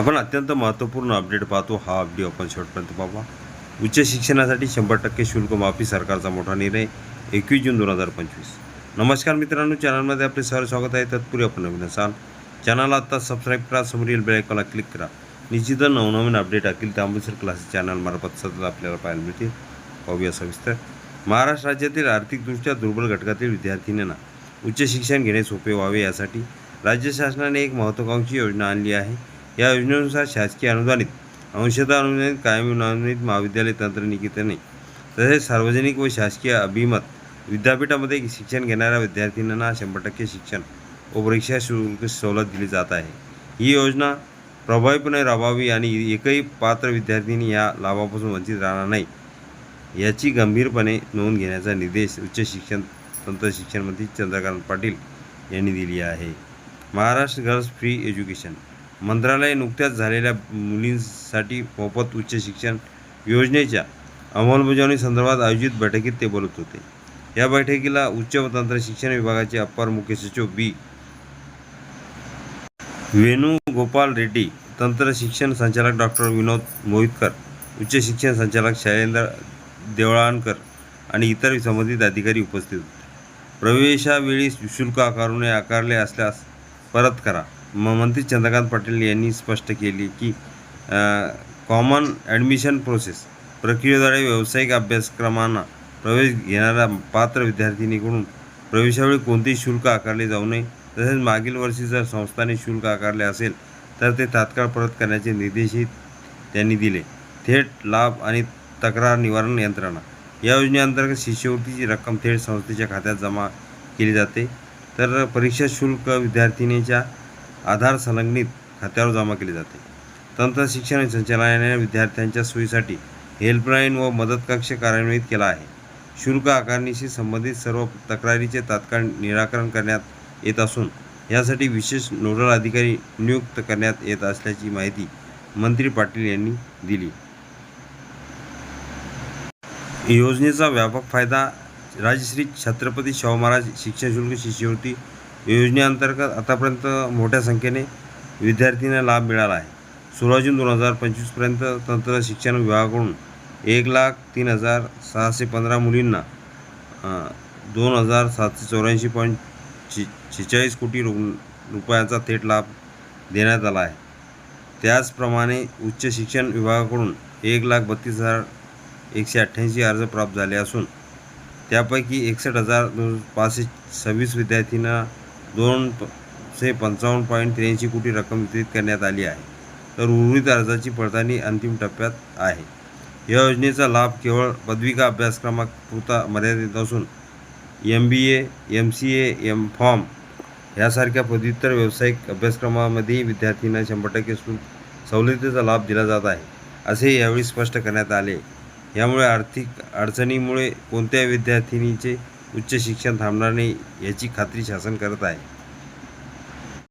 आपण अत्यंत महत्त्वपूर्ण अपडेट पाहतो. हा अपडेट आपण शेवटपर्यंत पाहा उच्च शिक्षणासाठी शंभर टक्के शुल्क माफी सरकारचा मोठा निर्णय एकवीस जून दोन हजार पंचवीस. नमस्कार मित्रांनो चॅनलमध्ये आपले सर स्वागत आहे. तत्पूर्वी आपण नवीन असाल चॅनलला आत्ता सबस्क्राईब करा समोरील बेलायकॉनला क्लिक करा. निश्चित नवनवीन अपडेट अखिल अमृतसर क्लासेस चॅनलमार्फत सतत आपल्याला पाहायला मिळतील. पाहूया सविस्तर. महाराष्ट्र राज्यातील आर्थिकदृष्ट्या दुर्बल घटकातील विद्यार्थिनींना उच्च शिक्षण घेणे सोपे व्हावे यासाठी राज्य शासनाने एक महत्त्वाकांक्षी योजना आणली आहे. या योजनेनुसार शासकीय अनुदानित अंशतः अनुदानित कायम अनुदानित महाविद्यालय तंत्रनिकेतने तसेच सार्वजनिक व शासकीय अभिमत विद्यापीठामध्ये शिक्षण घेणाऱ्या विद्यार्थ्यांना शंभर टक्के शिक्षण व परीक्षा शुल्क सवलत दिली जात आहे. ही योजना प्रभावीपणे राबवावी आणि एकही पात्र विद्यार्थ्यांनी या लाभापासून वंचित राहणार नाही याची गंभीरपणे नोंद घेण्याचा निर्देश उच्च शिक्षण तंत्र मंत्री चंद्रकांत पाटील यांनी दिली आहे. महाराष्ट्र गर्ल्स फ्री एज्युकेशन मंत्रालय नुकत्याच झालेल्या मुलींसाठी मोफत उच्च शिक्षण योजनेच्या अंमलबजावणी संदर्भात आयोजित बैठकीत ते बोलत होते. या बैठकीला उच्च व तंत्र शिक्षण विभागाचे अप्पर मुख्य सचिव बी. वेणुगोपाल रेड्डी तंत्र शिक्षण संचालक डॉक्टर विनोद मोहितकर उच्च शिक्षण संचालक शैलेंद्र देवळाणकर आणि इतर संबंधित अधिकारी उपस्थित होते. प्रवेशावेळी शुल्क आकारून आकारले असल्यास परत करा. म मंत्री चंद्रकांत पाटील यांनी स्पष्ट केले की कॉमन ॲडमिशन प्रोसेस प्रक्रियेद्वारे व्यावसायिक अभ्यासक्रमांना प्रवेश घेणाऱ्या पात्र विद्यार्थिनीकडून प्रवेशावेळी कोणतेही शुल्क आकारले जाऊ नये. तसेच मागील वर्षी जर संस्थाने शुल्क आकारले असेल तर ते तात्काळ परत करण्याचे निर्देशही त्यांनी दिले. थेट लाभ आणि तक्रार निवारण यंत्रणा. या योजनेअंतर्गत शिष्यवृत्तीची रक्कम थेट संस्थेच्या खात्यात जमा केली जाते. तर परीक्षा शुल्क विद्यार्थिनीच्या आधार संलग्नित खात्यावर जमा केले जाते. तंत्र शिक्षण संचालनालयाने विद्यार्थ्यांच्या सोयीसाठी हेल्पलाईन व मदत कक्ष कार्यान्वित केला आहे. शुल्क आकारणीशी संबंधित सर्व तक्रारीचे तात्काळ निराकरण करण्यात येत असून यासाठी विशेष नोडल अधिकारी नियुक्त करण्यात येत असल्याची माहिती मंत्री पाटील यांनी दिली. योजनेचा व्यापक फायदा राजश्री छत्रपती शाहू महाराज शिक्षण शुल्क शिष्यवृत्ती योजनेअंतर्गत आतापर्यंत मोठ्या संख्येने विद्यार्थ्यांना लाभ मिळाला आहे. सोळा जून दोन हजार पंचवीसपर्यंत तंत्र शिक्षण विभागाकडून एक लाख तीन हजार सहाशे पंधरा मुलींना दोन हजार सातशे चौऱ्याऐंशी पॉईंट चे छेचाळीस कोटी रु रुपयांचा थेट लाभ देण्यात आला आहे. त्याचप्रमाणे उच्च शिक्षण विभागाकडून एक लाख बत्तीस हजार एकशे अठ्ठ्याऐंशी अर्ज प्राप्त झाले असून त्यापैकी एकसष्ट हजार दोन पाचशे सव्वीस विद्यार्थ्यांना दोनशे पंचावन्न पॉईंट त्र्याऐंशी कोटी रक्कम वितरित करण्यात आली आहे. तर उर्वरित अर्जाची पडताळणी अंतिम टप्प्यात आहे. या योजनेचा लाभ केवळ पदविका अभ्यासक्रमापुरता मर्यादित असून M B A M C A M pharm यासारख्या पदव्युत्तर व्यावसायिक अभ्यासक्रमामध्येही विद्यार्थ्यांना शंभर टक्के सवलतीचा लाभ दिला जात आहे असे यावेळी स्पष्ट करण्यात आले. यामुळे आर्थिक अडचणीमुळे कोणत्या विद्यार्थिनीचे उच्च शिक्षण थांबणार नाही याची खात्री शासन करत आहे.